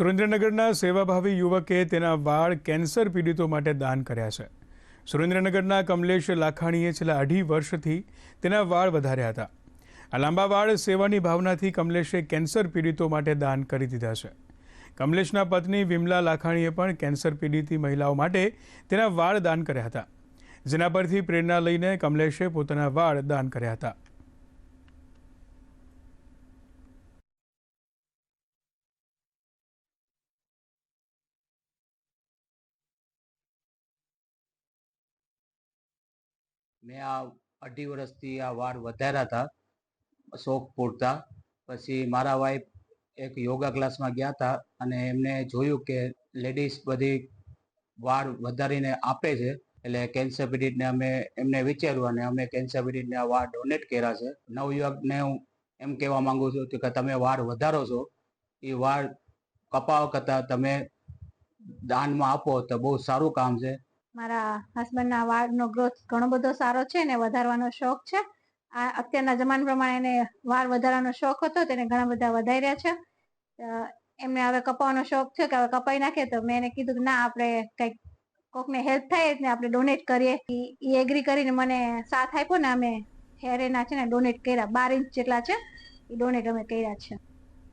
સુરેન્દ્રનગરના સેવાભાવી યુવકે તેના વાળ કેન્સર પીડિતો માટે દાન કર્યા છે. સુરેન્દ્રનગરના કમલેશ લાખાણીએ છેલ્લા અઢી વર્ષથી તેના વાળ વધાર્યા હતા. આ લાંબા વાળ સેવાની ભાવનાથી કમલેશે કેન્સર પીડિતો માટે દાન કરી દીધા છે. કમલેશના પત્ની વિમલા લાખાણીએ પણ કેન્સર પીડિતી મહિલાઓ માટે તેના વાળ દાન કર્યા હતા. જેના પરથી પ્રેરણા લઈને કમલેશે પોતાના વાળ દાન કર્યા હતા. મેં આ અઢી વર્ષથી આ વાળ વધાર્યા હતા, શોખ પૂરતા. પછી મારા વાઈફ એક યોગા ક્લાસમાં ગયા હતા અને એમને જોયું કે લેડીઝ બધી વાળ વધારીને આપે છે, એટલે કેન્સર પીડિતને અમે, એમને વિચાર્યું અને અમે કેન્સર પીડિતને આ વાળ ડોનેટ કર્યા છે. નવયુવકને હું એમ કહેવા માંગુ છું કે તમે વાળ વધારો છો, એ વાળ કપાવ કરતાં તમે દાનમાં આપો તો બહુ સારું કામ છે. મારા હસબન્ડના વાળનો ગ્રોથ ઘણો બધો સારો છે ને વધારવાનો શોખ છે. આ અત્યારના જમાના પ્રમાણે એને વાળ વધારવાનો શોખ હતો તેને ઘણા બધા વધાર્યા છે. અ, એમને હવે કપાવાનો શોખ છે કે હવે કપાઈ નાખે તો મેં એને કીધું કે ના આપણે કંઈક કોકને હેલ્પ થાય ને આપણે ડોનેટ કરીએ. એ એગ્રી કરીને મને સાથ આપ્યો ને અમે હેર એના છે ને ડોનેટ કર્યા બાર ઇંચ જેટલા છે. એ ડોનેટ અમે કર્યા છે.